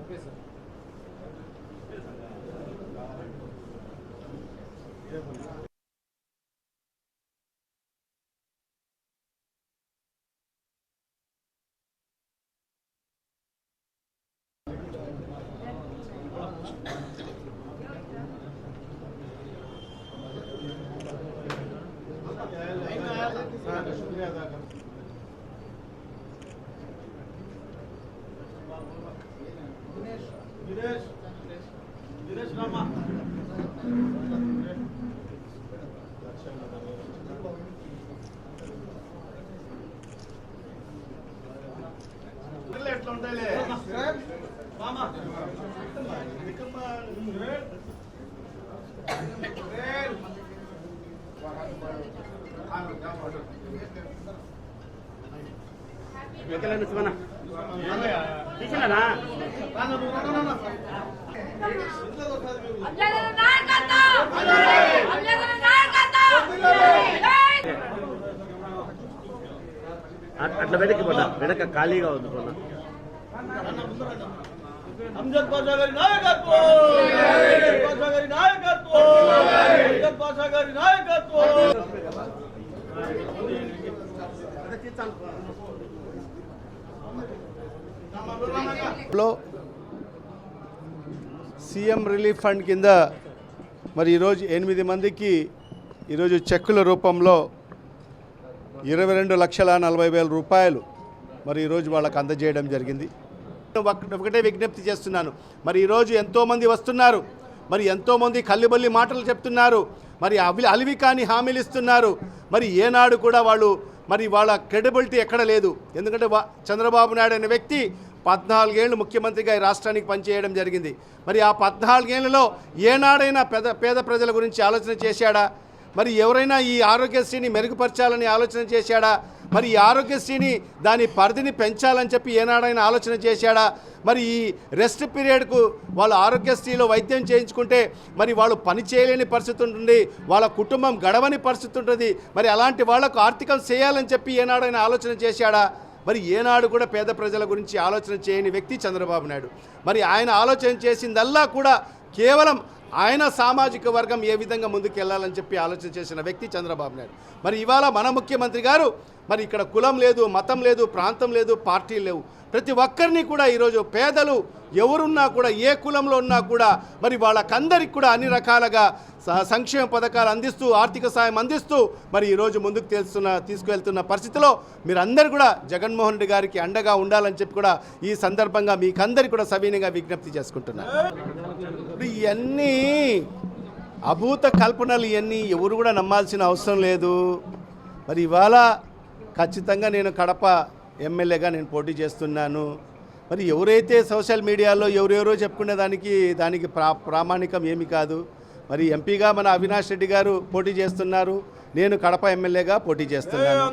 Okay sir ఎట్లా ఉంటాయిలే మామా వెక్కలను శివన తీసినారా అమ్జదన నాయకత్వం అమ్జదన నాయకత్వం అట్- అట్లా వెనక్కి పోతా వెనక ఖాళీగా ఉంది పోనా అంజద్ బాషా గారి నాయకత్వం అంజద్ బాషా గారి నాయకత్వం అంజద్ బాషా గారి నాయకత్వం లో సీఎం రిలీఫ్ ఫండ్ కింద మరి ఈరోజు ఎనిమిది మందికి ఈరోజు చెక్కుల రూపంలో ఇరవై రెండు లక్షల నలభై వేల రూపాయలు మరి ఈరోజు వాళ్ళకు అందజేయడం జరిగింది. ఒకటే విజ్ఞప్తి చేస్తున్నాను. మరి ఈరోజు ఎంతోమంది వస్తున్నారు. మరి ఎంతోమంది కల్లిబల్లి మాటలు చెప్తున్నారు. మరి అవి అలివి కాని హామీలు ఇస్తున్నారు. మరి ఏనాడు కూడా వాళ్ళు మరి వాళ్ళ క్రెడిబిలిటీ ఎక్కడ లేదు. ఎందుకంటే చంద్రబాబు నాయుడు అనే వ్యక్తి పద్నాలుగేళ్ళు ముఖ్యమంత్రిగా ఈ రాష్ట్రానికి పనిచేయడం జరిగింది. మరి ఆ పద్నాలుగేళ్ళలో ఏనాడైనా పేద పేద ప్రజల గురించి ఆలోచన చేశాడా? మరి ఎవరైనా ఈ ఆరోగ్యశ్రీని మెరుగుపరచాలని ఆలోచన చేశాడా? మరి ఈ ఆరోగ్యశ్రీని దాని పరిధిని పెంచాలని చెప్పి ఏనాడైనా ఆలోచన చేశాడా? మరి ఈ రెస్ట్ పీరియడ్కు వాళ్ళు ఆరోగ్యశ్రీలో వైద్యం చేయించుకుంటే మరి వాళ్ళు పని చేయలేని పరిస్థితి ఉంటుంది వాళ్ళ కుటుంబం గడవని పరిస్థితి ఉంటుంది మరి అలాంటి వాళ్ళకు ఆర్థికం చేయాలని చెప్పి ఏనాడైనా ఆలోచన చేశాడా? మరి ఏనాడు కూడా పేద ప్రజల గురించి ఆలోచన చేయని వ్యక్తి చంద్రబాబు నాయుడు. మరి ఆయన ఆలోచన చేసిందల్లా కూడా కేవలం ఆయన సామాజిక వర్గం ఏ విధంగా ముందుకెళ్ళాలని చెప్పి ఆలోచన చేసిన వ్యక్తి చంద్రబాబు నాయుడు. మరి ఇవాళ మన ముఖ్యమంత్రి గారు మరి ఇక్కడ కులం లేదు మతం లేదు ప్రాంతం లేదు పార్టీలు లేవు. ప్రతి ఒక్కరిని కూడా ఈరోజు పేదలు ఎవరున్నా కూడా ఏ కులంలో ఉన్నా కూడా మరి వాళ్ళకందరికి కూడా అన్ని రకాలుగా సంక్షేమ పథకాలు అందిస్తూ ఆర్థిక సాయం అందిస్తూ మరి ఈరోజు ముందుకు తెలుస్తున్న తీసుకువెళ్తున్న పరిస్థితిలో మీరందరూ కూడా జగన్మోహన్ రెడ్డి గారికి అండగా ఉండాలని చెప్పి కూడా ఈ సందర్భంగా మీకందరికీ కూడా సవీనంగా విజ్ఞప్తి చేసుకుంటున్నాను. ఇవన్నీ ఇవన్నీ అభూత కల్పనలు ఇవన్నీ ఎవరు కూడా నమ్మాల్సిన అవసరం లేదు. మరి ఇవాళ ఖచ్చితంగా నేను కడప ఎమ్మెల్యేగా నేను పోటీ చేస్తున్నాను. మరి ఎవరైతే సోషల్ మీడియాలో ఎవరెవరో చెప్పుకునే దానికి దానికి ప్రా ప్రామాణికం ఏమి కాదు. మరి ఎంపీగా మన అవినాష్ రెడ్డి గారు పోటీ చేస్తున్నారు. నేను కడప ఎమ్మెల్యేగా పోటీ చేస్తున్నాను.